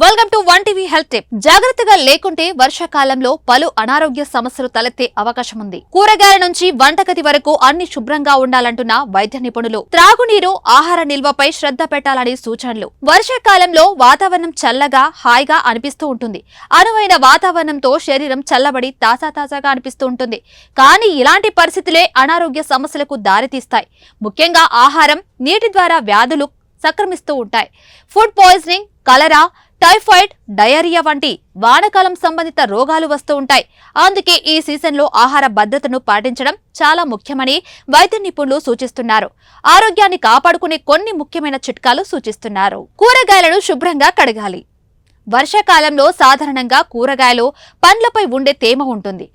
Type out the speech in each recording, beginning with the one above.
Welcome to one TV health tip. జాగ్రత్తగా లేకుంటే వర్షాకాలంలో పలు అనారోగ్య సమస్యలు తలెత్తే అవకాశం ఉంది కూరగాయల నుంచి వంటగది వరకు అన్ని శుభ్రంగా ఉండాలంటున్న వైద్య నిపుణులు. త్రాగునీరు ఆహార నిల్వపై శ్రద్ధ పెట్టాలని సూచనలు. వర్షాకాలంలో వాతావరణం చల్లగా హాయిగా అనిపిస్తూ ఉంటుంది. అనువైన వాతావరణంతో శరీరం చల్లబడి తాజా తాజాగా అనిపిస్తూ ఉంటుంది. కానీ ఇలాంటి పరిస్థితులే అనారోగ్య సమస్యలకు దారితీస్తాయి. ముఖ్యంగా ఆహారం నీటి ద్వారా వ్యాధులు సంక్రమిస్తూ ఉంటాయి. Food poisoning cholera typhoid diarrhoea వంటి వానకాలం సంబంధిత రోగాలు వస్తూ ఉంటాయి. అందుకే ఈ సీజన్లో ఆహార భద్రతను పాటించడం చాలా ముఖ్యమని వైద్య నిపుణులు సూచిస్తున్నారు. ఆరోగ్యాన్ని కాపాడుకునే కొన్ని ముఖ్యమైన చిట్కాలు సూచిస్తున్నారు. కూరగాయలను శుభ్రంగా కడగాలి. వర్షాకాలంలో సాధారణంగా కూరగాయలు పండ్లపై ఉండే తేమ ఉంటుంది.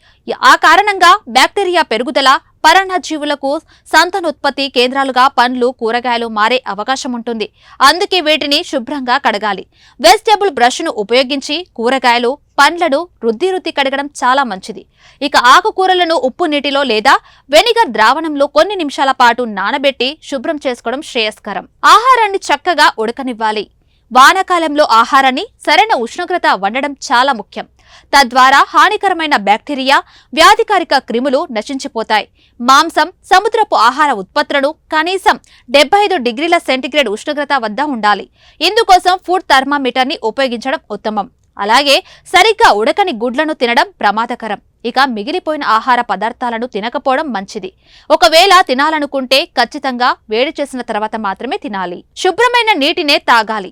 ఆ కారణంగా బ్యాక్టీరియా పెరుగుదల పరాన్నజీవులకు సంతానోత్పత్తి కేంద్రాలుగా పండ్లు కూరగాయలు మారే అవకాశం ఉంటుంది. అందుకే వీటిని శుభ్రంగా కడగాలి. వెజిటేబుల్ బ్రష్ను ఉపయోగించి కూరగాయలు పండ్లను రుద్ది రుద్ది కడగడం చాలా మంచిది. ఇక ఆకుకూరలను ఉప్పు నీటిలో లేదా వెనిగర్ ద్రావణంలో కొన్ని నిమిషాల పాటు నానబెట్టి శుభ్రం చేసుకోవడం శ్రేయస్కరం. ఆహారాన్ని చక్కగా ఉడకనివ్వాలి. వానాకాలంలో ఆహారాన్ని సరైన ఉష్ణోగ్రత వండడం చాలా ముఖ్యం. తద్వారా హానికరమైన బ్యాక్టీరియా వ్యాధికారిక క్రిములు నశించిపోతాయి. మాంసం సముద్రపు ఆహార ఉత్పత్తులను కనీసం డెబ్బై ఐదు డిగ్రీల సెంటీగ్రేడ్ ఉష్ణోగ్రత వద్ద ఉండాలి. ఇందుకోసం ఫుడ్ థర్మామీటర్ని ఉపయోగించడం ఉత్తమం. అలాగే సరిగ్గా ఉడకని గుడ్లను తినడం ప్రమాదకరం. ఇక మిగిలిపోయిన ఆహార పదార్థాలను తినకపోవడం మంచిది. ఒకవేళ తినాలనుకుంటే ఖచ్చితంగా వేడి చేసిన తర్వాత మాత్రమే తినాలి. శుభ్రమైన నీటినే తాగాలి.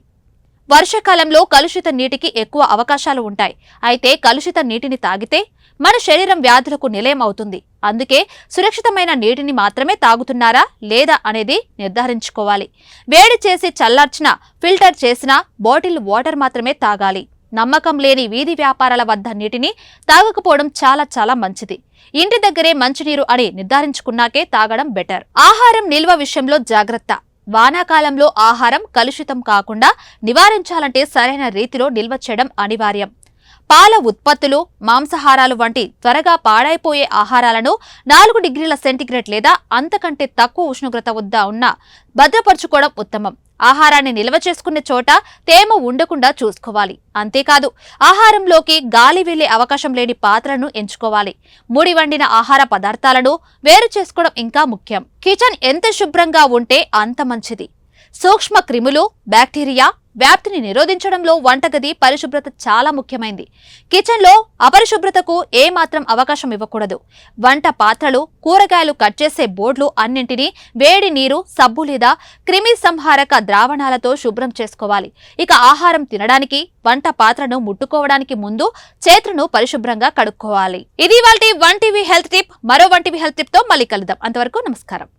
వర్షాకాలంలో కలుషిత నీటికి ఎక్కువ అవకాశాలు ఉంటాయి. అయితే కలుషిత నీటిని తాగితే మన శరీరం వ్యాధులకు నిలయం అవుతుంది. అందుకే సురక్షితమైన నీటిని మాత్రమే తాగుతున్నారా లేదా అనేది నిర్ధారించుకోవాలి. వేడి చేసి చల్లార్చిన ఫిల్టర్ చేసిన బాటిల్ వాటర్ మాత్రమే తాగాలి. నమ్మకం లేని వీధి వ్యాపారాల వద్ద నీటిని తాగకపోవడం చాలా చాలా మంచిది. ఇంటి దగ్గరే మంచినీరు అని నిర్ధారించుకున్నాకే తాగడం బెటర్. ఆహారం నిల్వ విషయంలో జాగ్రత్త. వానాకాలంలో ఆహారం కలుషితం కాకుండా నివారించాలంటే సరైన రీతిలో నిల్వ చేయడం అనివార్యం. పాల ఉత్పత్తులు మాంసాహారాలు వంటి త్వరగా పాడైపోయే ఆహారాలను నాలుగు డిగ్రీల సెంటీగ్రేడ్ లేదా అంతకంటే తక్కువ ఉష్ణోగ్రత వద్ద ఉన్న భద్రపరచుకోవడం ఉత్తమం. ఆహారాన్ని నిల్వ చేసుకునే చోట తేమ ఉండకుండా చూసుకోవాలి. అంతేకాదు ఆహారంలోకి గాలి వెళ్ళే అవకాశం లేని పాత్రను ఎంచుకోవాలి. ముడి వండిన ఆహార పదార్థాలను వేరు చేసుకోవడం ఇంకా ముఖ్యం. కిచెన్ ఎంత శుభ్రంగా ఉంటే అంత మంచిది. సూక్ష్మ క్రిములు బ్యాక్టీరియా వ్యాప్తిని నిరోధించడంలో వంటగది పరిశుభ్రత చాలా ముఖ్యమైంది. కిచెన్లో అపరిశుభ్రతకు ఏమాత్రం అవకాశం ఇవ్వకూడదు. వంట పాత్రలు కూరగాయలు కట్ చేసే బోర్డులు అన్నింటినీ వేడి నీరు సబ్బు లేదా క్రిమి సంహారక ద్రావణాలతో శుభ్రం చేసుకోవాలి. ఇక ఆహారం తినడానికి వంట పాత్రను ముట్టుకోవడానికి ముందు చేతులను పరిశుభ్రంగా కడుక్కోవాలి. ఇది వాళ్ళ వన్ టీవీ హెల్త్ టిప్. మరో వన్ టీవీ హెల్త్ టిప్తో మళ్ళీ కలుద్దాం. అంతవరకు నమస్కారం.